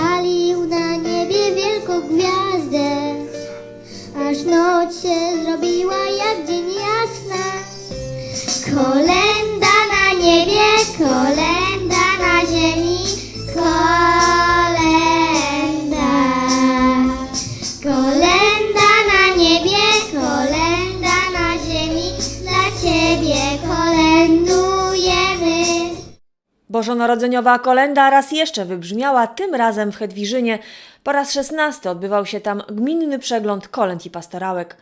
Zapalił na niebie wielką gwiazdę, aż noc się zrobiła jak dzień jasna. Bożonarodzeniowa kolenda raz jeszcze wybrzmiała, tym razem w Hedwiżynie. Po raz szesnasty odbywał się tam gminny przegląd kolęd i pastorałek.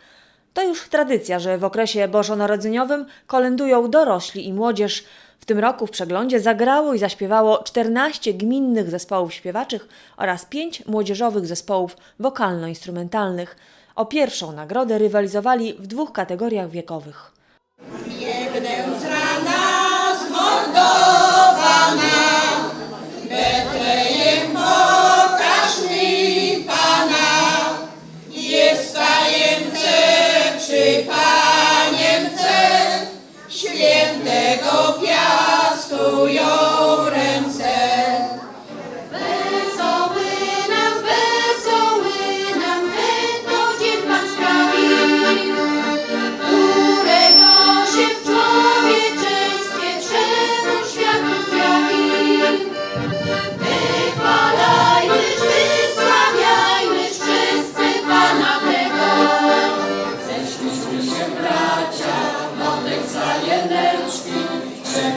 To już tradycja, że w okresie bożonarodzeniowym kolendują dorośli i młodzież. W tym roku w przeglądzie zagrało i zaśpiewało 14 gminnych zespołów śpiewaczych oraz 5 młodzieżowych zespołów wokalno-instrumentalnych. O pierwszą nagrodę rywalizowali w dwóch kategoriach wiekowych. Amen.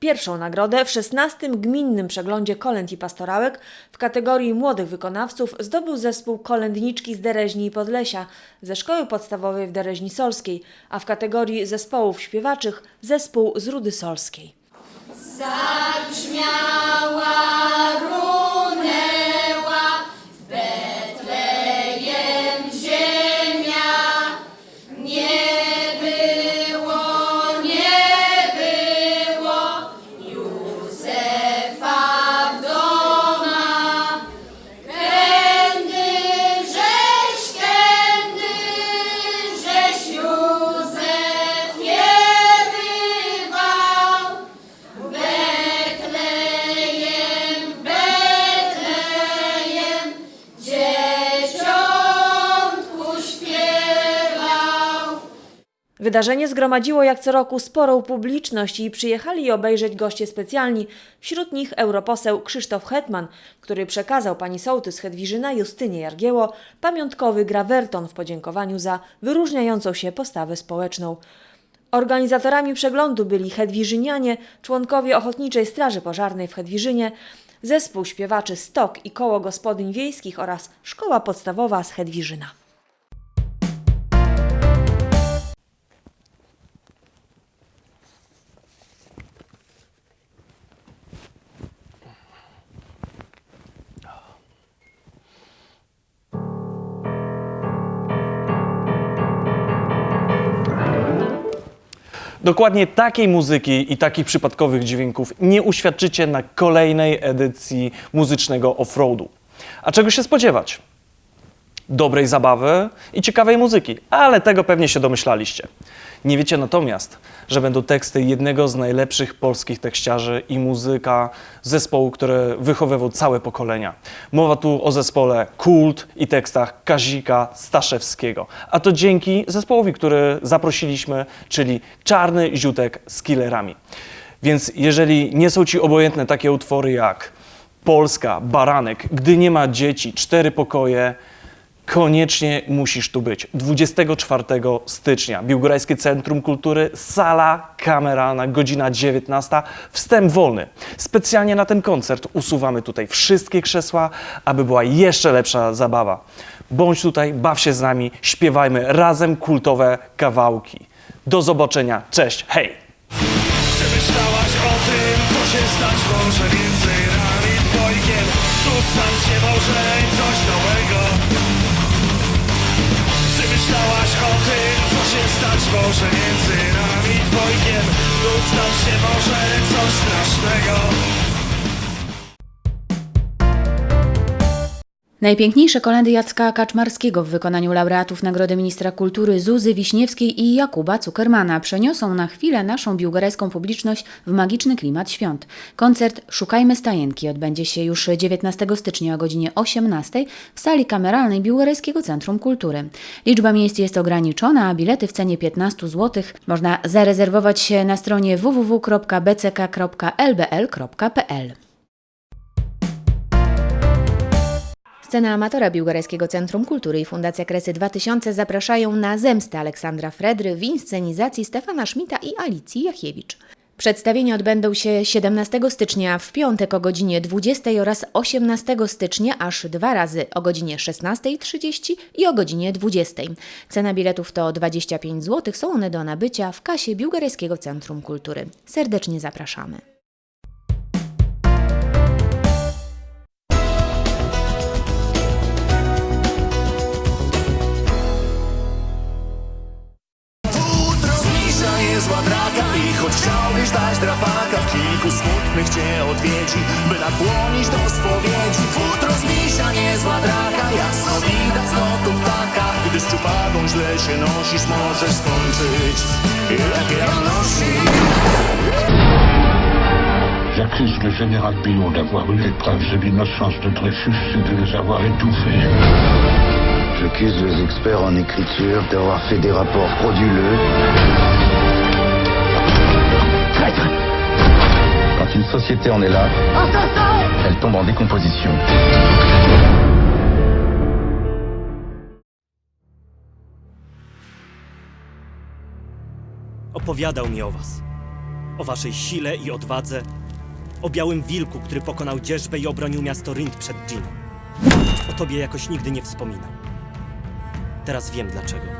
Pierwszą nagrodę w 16. gminnym przeglądzie kolęd i pastorałek w kategorii młodych wykonawców zdobył zespół Kolędniczki z Dereźni i Podlesia ze szkoły podstawowej w Dereźni Solskiej, a w kategorii zespołów śpiewaczych zespół z Rudy Solskiej. Zabrzmiała, Wydarzenie zgromadziło jak co roku sporą publiczność i przyjechali obejrzeć goście specjalni, wśród nich europoseł Krzysztof Hetman, który przekazał pani sołtys Hedwiżyna Justynie Jargieło pamiątkowy grawerton w podziękowaniu za wyróżniającą się postawę społeczną. Organizatorami przeglądu byli Hedwiżynianie, członkowie Ochotniczej Straży Pożarnej w Hedwiżynie, zespół śpiewaczy Stok i Koło Gospodyń Wiejskich oraz Szkoła Podstawowa z Hedwiżyna. Dokładnie takiej muzyki i takich przypadkowych dźwięków nie uświadczycie na kolejnej edycji muzycznego offroadu. A czego się spodziewać? Dobrej zabawy i ciekawej muzyki, ale tego pewnie się domyślaliście. Nie wiecie natomiast, że będą teksty jednego z najlepszych polskich tekściarzy i muzyka zespołu, który wychowywał całe pokolenia. Mowa tu o zespole Kult i tekstach Kazika Staszewskiego. A to dzięki zespołowi, który zaprosiliśmy, czyli Czarny Ziutek z Killerami. Więc jeżeli nie są ci obojętne takie utwory jak Polska, Baranek, Gdy nie ma dzieci, Cztery pokoje, koniecznie musisz tu być. 24 stycznia, Biłgorajskie Centrum Kultury, sala kameralna, godzina 19, wstęp wolny. Specjalnie na ten koncert usuwamy tutaj wszystkie krzesła, aby była jeszcze lepsza zabawa. Bądź tutaj, baw się z nami, śpiewajmy razem kultowe kawałki. Do zobaczenia, cześć, hej! Czy myślałaś o tym, co się stać może dwojgiem? Tu się może między nami dwojgiem? Tu stać się może coś strasznego Najpiękniejsze kolendy Jacka Kaczmarskiego w wykonaniu laureatów Nagrody Ministra Kultury Zuzy Wiśniewskiej i Jakuba Cukermana przeniosą na chwilę naszą biłgorajską publiczność w magiczny klimat świąt. Koncert Szukajmy Stajenki odbędzie się już 19 stycznia o godzinie 18 w sali kameralnej Biłgorajskiego Centrum Kultury. Liczba miejsc jest ograniczona, a bilety w cenie 15 zł można zarezerwować się na stronie www.bck.lbl.pl. Scena amatora Biłgorajskiego Centrum Kultury i Fundacja Kresy 2000 zapraszają na Zemstę Aleksandra Fredry w inscenizacji Stefana Szmita i Alicji Jachiewicz. Przedstawienia odbędą się 17 stycznia w piątek o godzinie 20 oraz 18 stycznia aż dwa razy o godzinie 16.30 i o godzinie 20. Cena biletów to 25 zł, są one do nabycia w kasie Biłgorajskiego Centrum Kultury. Serdecznie zapraszamy. Nakłonić do spowiedzi Futro zmniejsza nie zła draka Jasno widać z lotu ptaka Gdy z czupagą źle się nosisz Możesz skończyć Jak ja nosisz J'accuse le général Pillon d'avoir eu les preuves de l'innocence de Dreyfus et de les avoir étouffées. J'accuse les experts en écriture d'avoir fait des rapports frauduleux. Traître Quand une société en est là, elle tombe en décomposition. Opowiadał mi o was. O waszej sile i odwadze. O białym wilku, który pokonał dzierżbę i obronił miasto Rind przed dżinem. O tobie jakoś nigdy nie wspominał. Teraz wiem dlaczego.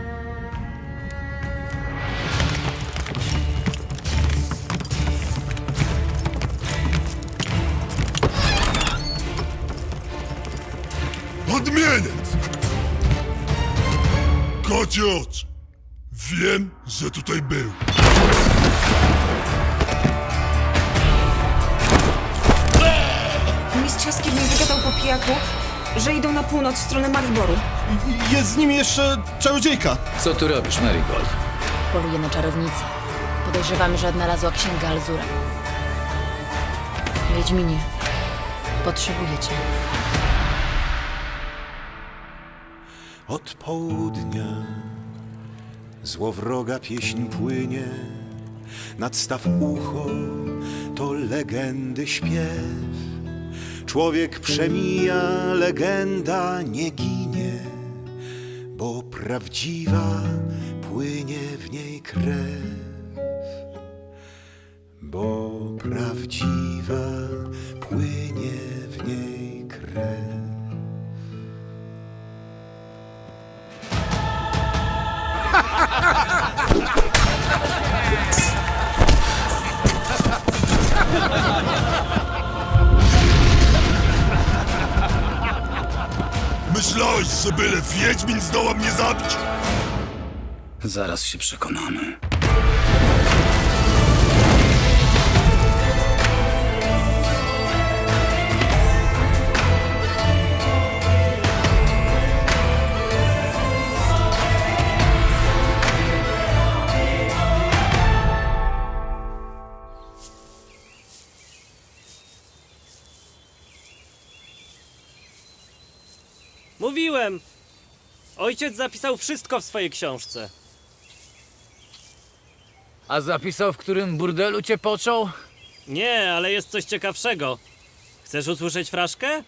Odmieniec! Kocie oczy! Wiem, że tutaj był. Mistrzowski mi wygadał po pijaku, że idą na północ w stronę Mariboru. Jest z nimi jeszcze czarodziejka Co tu robisz, Marigold? Poluje na czarownicę. Podejrzewamy, że odnalazła księgę Alzura. Wiedźminie, potrzebuję cię. Od południa złowroga pieśń płynie, nadstaw ucho to legendy śpiew. Człowiek przemija, legenda nie ginie, bo prawdziwa płynie w niej krew. Bo prawdziwa płynie że byle Wiedźmin zdoła mnie zabić? Zaraz się przekonamy. Mówiłem! Ojciec zapisał wszystko w swojej książce. A zapisał, w którym burdelu cię począł? Nie, ale jest coś ciekawszego. Chcesz usłyszeć fraszkę?